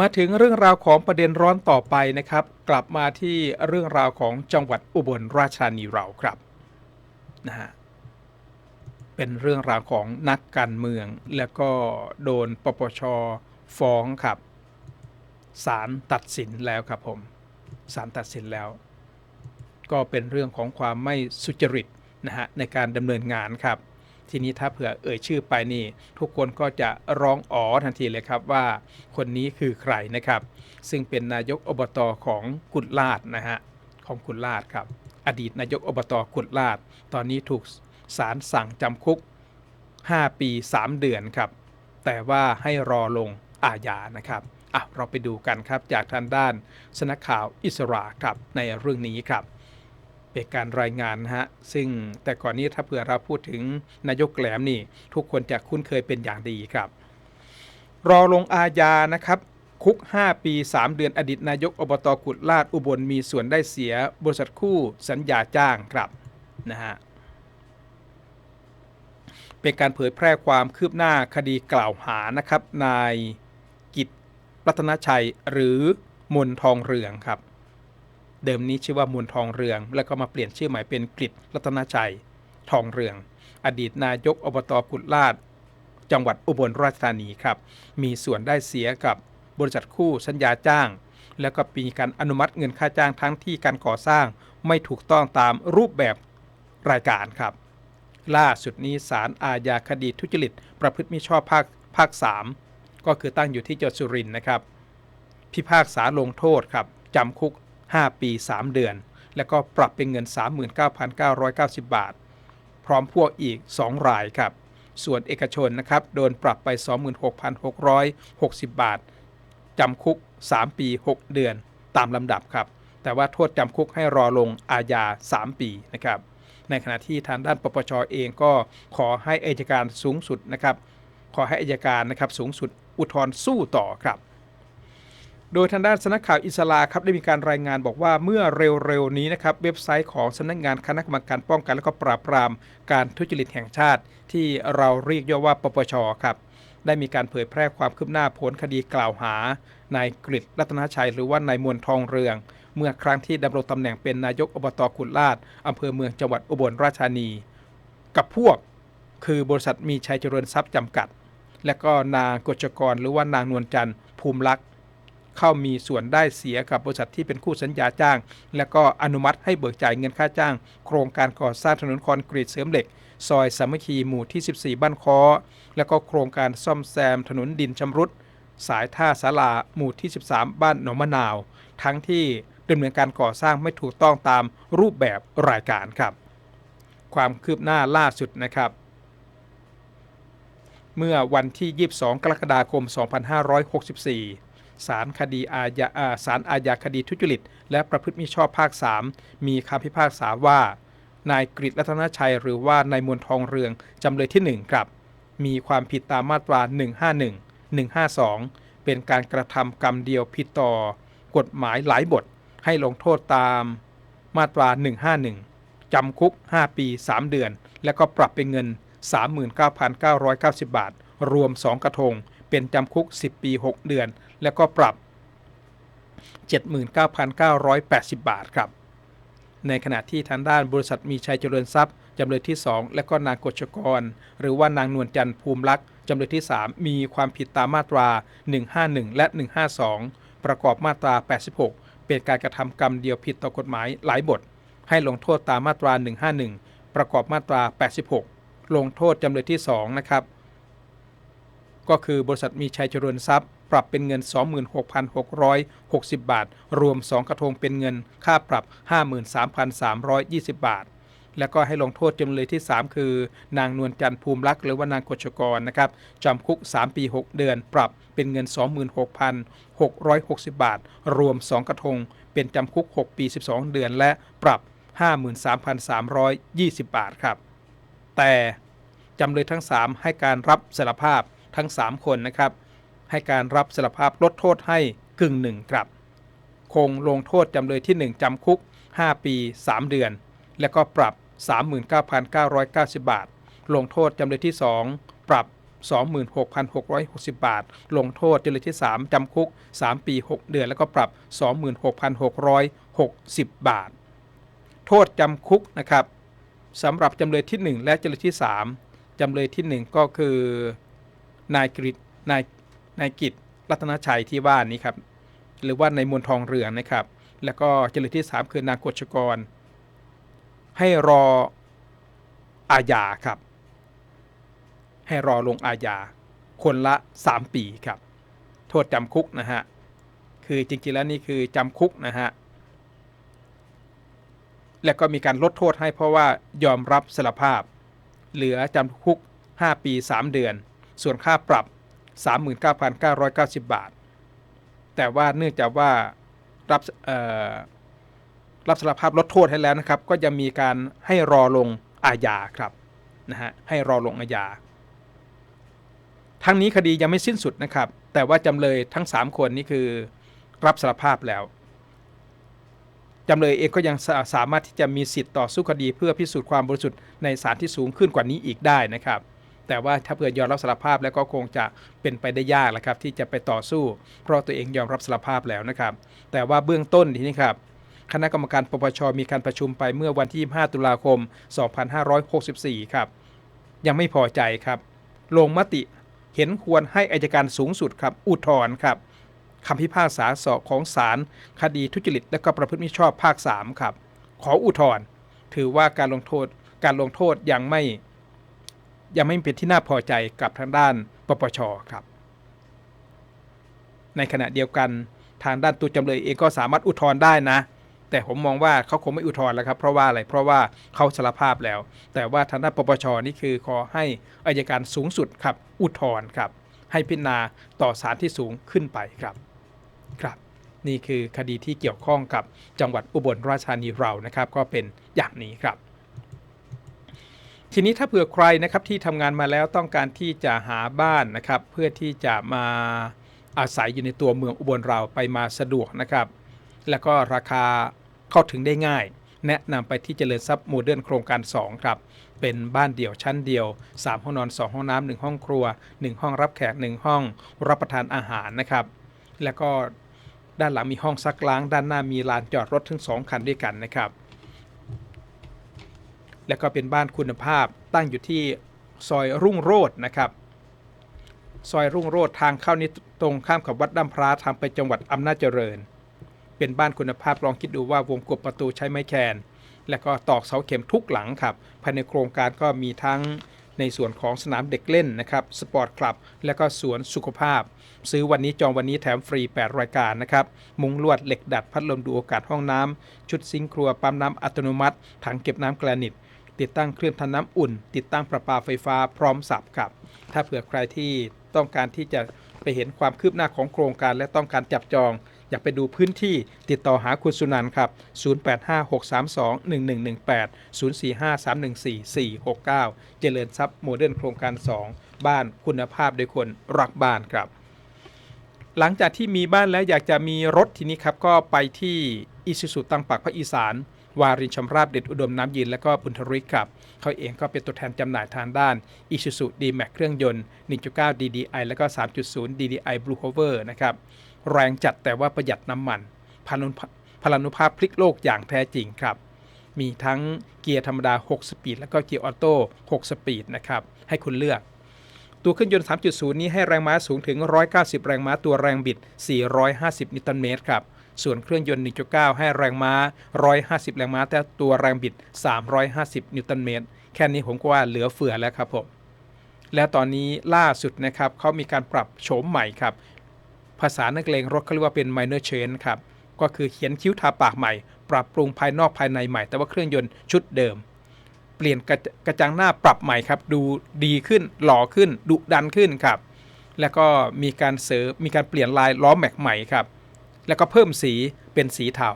มาถึงเรื่องราวของประเด็นร้อนต่อไปนะครับ กลับมาที่เรื่องราวของจังหวัดอุบลราชธานีเราครับนะฮะเป็นเรื่องราวของนักการเมือง แล้วก็โดนปปชฟ้องครับศาลตัดสินแล้วครับผมศาลตัดสินแล้ว ก็เป็นเรื่องของความไม่สุจริตนะฮะในการดำเนินงานครับ ทีนี้ถ้าเผื่อเอ่ยชื่อไปนี่ ทุกคนก็จะร้องอ๋อทันทีเลยครับว่า คนนี้คือใครนะครับ ซึ่งเป็นนายกอบตของกุดลาดนะฮะของกุดลาดครับ อดีตนายกอบตกุดลาด ตอนนี้ถูกศาลสั่งจำคุก 5 ปี 3 เดือนครับ แต่ว่าให้รอลงอาญานะครับอะเราไปดูกันครับจากทางด้านสนักข่าวอิสราครับในเรื่องนี้ครับ เป็นการรายงานฮะซึ่งแต่ก่อนนี้ถ้าเผื่อเราพูดถึงนายกแหลมนี่ ทุกคนจะคุ้นเคยเป็นอย่างดีครับ รอลงอาญานะครับ คุก 5 ปี 3 เดือนอดีตนายกอบตกุดลาดอุบลมีส่วนได้เสียบริษัทคู่สัญญาจ้างครับนะฮะเป็นการเผยแพร่ความคืบหน้าคดีกล่าวหานะครับ นายกิตรัตนชัยหรือมนทองเรืองครับ เดิมนี้ชื่อว่ามนทองเรือง แล้วก็มาเปลี่ยนชื่อใหม่เป็นกฤษรัตนชัยทองเรือง อดีตนายกอบตกุดลาดจังหวัดอุบลราชธานีครับ มีส่วนได้เสียกับบริษัทคู่สัญญาจ้าง แล้วก็มีการอนุมัติเงินค่าจ้างทั้งที่การก่อสร้างไม่ถูกต้องตามรูปแบบรายการครับ ล่าสุดนี้ศาลอาญาคดีทุจริต ประพฤติมิชอบภาคภาค 3 ก็คือตั้งอยู่ที่จังหวัดสุรินทร์นะครับ พิพากษาลงโทษครับจำคุก 5 ปี 3 เดือน แล้วก็ปรับเป็นเงิน 39,990 บาท พร้อมพวกอีก 2 รายครับ ส่วนเอกชนนะครับโดนปรับไป 26,660 บาทจำคุก 3 ปี 6 เดือนตามลำดับครับ แต่ว่าโทษจำคุกให้รอลงอาญา 3 ปีนะครับ ในขณะที่ทางด้านปปชเองก็ขอให้อายการสูงสุดนะครับ ขอให้อายการนะครับสูงสุดอุทธรณ์สู้ต่อครับ โดยทางด้านสำนักข่าวอิสลาครับได้มีการรายงานบอกว่าเมื่อเร็วๆนี้นะครับเว็บไซต์ของสำนักงานคณะกรรมการป้องกันและก็ปราบปรามการทุจริตแห่งชาติ ที่เราเรียกย่อว่าปปชครับได้มีการเผยแพร่ความคืบหน้าผลคดีกล่าวหานายกฤษรัตนชัย หรือว่านายมวลทองเรือง เมื่อครั้งที่ดำรงตำแหน่งเป็นนายกอบตกุลลาดอำเภอเมืองจังหวัดอุบลราชธานี กับพวก คือบริษัทมีชัยเจริญทรัพย์จำกัด และก็นางกฤษกรหรือว่านางนวลจันทร์ภูมิลักษณ เข้ามีส่วนได้เสียกับบริษัทที่เป็นคู่สัญญาจ้าง และก็อนุมัติให้เบิกจ่ายเงินค่าจ้าง โครงการก่อสร้างถนนคอนกรีตเสริมเหล็ก ซอยสามัคคีหมู่ที่ 14 บ้านคอและก็โครงการซ่อมแซมถนนดินชำรุดสายท่าสาลาหมู่ที่ 13 บ้านหนองมะนาว ทั้งที่ดำเนินการก่อสร้างไม่ถูกต้องตามรูปแบบรายการครับ ความคืบหน้าล่าสุดนะครับ เมื่อวันที่ 22 กรกฎาคม 2564 ศาลคดีอาญาอ่าศาลอาญาคดีทุจริต และประพฤติมิชอบภาค 3 มีคำพิพากษาว่า นายกฤษรัตนชัย หรือว่านายมวลทองเรือง จำเลยที่ 1 ครับ มีความผิดตามมาตรา 151 152 เป็นการกระทำกรรมเดียวผิดต่อ กฎหมายหลายบท ให้ลงโทษตามมาตรา 151 จำคุก 5 ปี 3 เดือน และก็ปรับเป็นเงิน 39,990 บาท รวม 2 กระทง เป็นจำคุก 10 ปี 6 เดือน แล้วก็ปรับ 79,980 บาทครับ ในขณะที่ทางด้านบริษัทมีชัยเจริญทรัพย์จำเลยที่ 2 และก็นางกฤษกร หรือว่านางนวลจันทร์ภูมิลักษณ์จำเลยที่ 3 มีความผิดตามมาตรา 151 และ 152 ประกอบมาตรา 86 เป็นการกระทำกรรมเดียวผิดต่อกฎหมายหลายบท ให้ลงโทษตามมาตรา 151 ประกอบมาตรา 86 ลงโทษจำเลยที่ 2 นะครับ ก็คือบริษัทมีชัยเจริญทรัพย์ ปรับเป็นเงิน 26,660 บาท รวม 2 กระทงเป็นเงินค่าปรับ 53,320 บาท แล้วก็ให้ลงโทษจำเลยที่ 3 คือ นางนวลจันทร์ภูมิลักษ์หรือว่านางกฤษกรนะครับจำคุก 3 ปี 6 เดือน ปรับเป็นเงิน 26,660 บาท รวม 2 กระทง เป็นจำคุก 6 ปี 12 เดือน และปรับ 53,320 บาทครับ แต่จำเลยทั้ง 3 ให้การรับสารภาพ ทั้ง 3 คนนะครับ ให้การรับสารภาพลดโทษให้กึ่งหนึ่งครับ คงลงโทษจำเลยที่ 1จำคุก 5 ปี 3 เดือน และก็ปรับ 39,990 บาท ลงโทษจำเลยที่ 2 ปรับ 26,660 บาท ลงโทษจำเลยที่ 3จำคุก 3 ปี 6 เดือน แล้วก็ปรับ 26,660 บาท โทษจำคุกนะครับสำหรับจำเลยที่ 1 และจำเลยที่ 3จำเลยที่ 1 ก็คือ นายกฤษนายนายกิจรัตนชัยที่ว่านี้ครับหรือว่าในายมนทองเรืองนะครับ แล้วก็จำเลยที่ 3 คือนางกฤษกร ให้รออาญาครับ ให้รอลงอาญาคนละ 3 ปีครับ โทษจำคุกนะฮะคือจริงๆแล้วนี่คือจำคุกนะฮะแล้วก็มีการลดโทษให้เพราะว่ายอมรับสารภาพ เหลือจำคุก 5 ปี 3 เดือน ส่วนค่าปรับ 39,990 บาท แต่ว่าเนื่องจากว่ารับรับสารภาพลดโทษให้แล้วนะครับ ก็จะมีการให้รอลงอาญาครับนะฮะให้รอลงอาญา ทั้งนี้คดียังไม่สิ้นสุดนะครับ แต่ว่าจำเลยทั้ง 3 คนนี่คือรับสารภาพแล้วจำเลยเองก็ยังสามารถที่จะมีสิทธิ์ต่อสู้คดีเพื่อพิสูจน์ความบริสุทธิ์ในศาลที่สูงขึ้นกว่านี้อีกได้นะครับ แต่ว่าถ้าเผื่อยอมรับสารภาพแล้วก็คงจะเป็นไปได้ยากแหละครับที่จะไปต่อสู้ เพราะตัวเองยอมรับสารภาพแล้วนะครับ แต่ว่าเบื้องต้นทีนี้ครับคณะกรรมการปปชมีการประชุมไปเมื่อวันที่ 25 ตุลาคม 2564 ครับ ยังไม่พอใจครับ ลงมติเห็นควรให้อายการสูงสุดครับ อุทธรณ์ครับคำพิพากษาสอบของศาลคดีทุจริต และก็ประพฤติมิชอบภาค 3 ครับ ขออุทธรณ์ถือว่าการลงโทษการลงโทษยังไม่ ยังไม่เป็นที่น่าพอใจกับทางด้านปปชครับ ในขณะเดียวกันทางด้านตัวจำเลยเองก็สามารถอุทธรณ์ได้นะ แต่ผมมองว่าเขาคงไม่อุทธรณ์แล้วครับ เพราะว่าอะไรเพราะว่าเขาสารภาพแล้ว แต่ว่าทางด้านปปชนี่คือขอให้อายการสูงสุดครับ อุทธรณ์ครับ ให้พิจารณาต่อศาลที่สูงขึ้นไปครับครับนี่คือคดีที่เกี่ยวข้องกับจังหวัดอุบลราชธานีเรานะครับ ก็เป็นอย่างนี้ครับ ทีนี้ถ้าเผื่อใครนะครับที่ทำงานมาแล้วต้องการที่จะหาบ้านนะครับ เพื่อที่จะมาอาศัยอยู่ในตัวเมืองอุบลเราไปมาสะดวกนะครับ แล้วก็ราคาเข้าถึงได้ง่าย แนะนำไปที่เจริญทรัพย์โมเดิร์นโครงการ 2 ครับ เป็นบ้านเดี่ยวชั้นเดียว 3 ห้องนอน 2 ห้องน้ำ1ห้องครัว 1 ห้องรับแขก 1 ห้อง รับประทานอาหารนะครับ แล้วก็ด้านหลังมีห้องซักล้าง ด้านหน้ามีลานจอดรถถึง 2 คันด้วยกันนะครับ แล้วก็เป็นบ้านคุณภาพตั้งอยู่ที่ซอยรุ่งโรจน์นะครับ ซอยรุ่งโรจน์ทางเข้านี้ตรงข้ามกับวัดดั้มพระทางไปจังหวัดอำนาจเจริญ เป็นบ้านคุณภาพลองคิดดูว่าวงกบประตูใช้ไม้แคนและก็ตอกเสาเข็มทุกหลังครับ ภายในโครงการก็มีทั้งในส่วนของสนามเด็กเล่นนะครับสปอร์ตคลับ และก็สวนสุขภาพ ซื้อวันนี้จองวันนี้แถมฟรี 8 รายการนะครับ มุงลวดเหล็กดัดพัดลมดูโอกาสห้องน้ำชุดซิงค์ครัวปั๊มน้ำอัตโนมัติ ถังเก็บน้ำแกรนิต ติดตั้งเครื่องทำน้ำอุ่น ติดตั้งประปาไฟฟ้าพร้อมสับครับ ถ้าเผื่อใครที่ต้องการที่จะไปเห็นความคืบหน้าของโครงการและต้องการจับจอง อยากไปดูพื้นที่ติดต่อหาคุณสุนันท์ครับ 0856321118 045314469 เจริญทรัพย์โมเดิร์นโครงการ 2 บ้านคุณภาพโดยคนรักบ้านครับ หลังจากที่มีบ้านแล้วอยากจะมีรถทีนี้ครับ ก็ไปที่อิสุสุตังปักพระอีสาน วารินชำราบเด็ดอุดมน้ำยินและก็บุญทริกครับเขาเองก็เป็นตัวแทนจำหน่ายทางด้าน Isuzu D-Max เครื่องยนต์ 1.9 DDI แล้วก็ 3.0 DDI Blue Hover นะครับแรงจัดแต่ว่าประหยัดน้ำมันพลานุพลานุภาพพลิกโลกอย่างแท้จริงครับ มีทั้งเกียร์ธรรมดา 6 สปีด แล้วก็เกียร์ออโต้ 6 สปีดนะครับ ให้คุณเลือก ตัวเครื่องยนต์ 3.0 นี้ให้แรงม้าสูงถึง 190 แรงม้า ตัวแรงบิด 450 นิวตันเมตรครับ ส่วนเครื่องยนต์ 1.9 ให้แรงม้า 150 แรงม้า แต่ตัวแรงบิด 350 นิวตันเมตร แค่นี้ผมก็ว่าเหลือเฟือแล้วครับผม และตอนนี้ล่าสุดนะครับเขามีการปรับโฉมใหม่ครับ ภาษานักเลงรถเขาเรียกว่าเป็น minor change ครับ ก็คือเขียนคิ้วทาปากใหม่ ปรับปรุงภายนอกภายในใหม่ แต่ว่าเครื่องยนต์ชุดเดิม เปลี่ยนกระกระจังหน้าปรับใหม่ครับ ดูดีขึ้น หล่อขึ้น ดุดันขึ้นครับ แล้วก็มีการเสริมมีการเปลี่ยนลายล้อแม็กใหม่ครับ แล้วก็เพิ่มสีเป็นสีเทา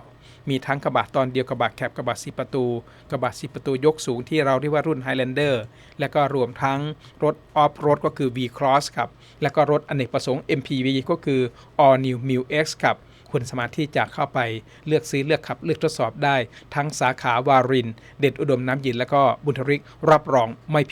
มีทั้งกระบะตอนเดียวกระบะแคบกระบะสีประตู กระบะสีประตูยกสูงที่เราเรียกว่ารุ่น Highlander และก็รวมทั้งรถออฟโรดก็คือ V Cross ครับ แล้วก็รถอเนกประสงค์ MPV ก็คือ All New m i X ครับคุณสามารถที่จะเข้าไปเลือกซื้อเลือกขับเลือกทดสอบได้ ทั้งสาขาวาริน เด็ดอุดมน้ำยิน แล้วก็บุญทริกรับรองไม่ผิด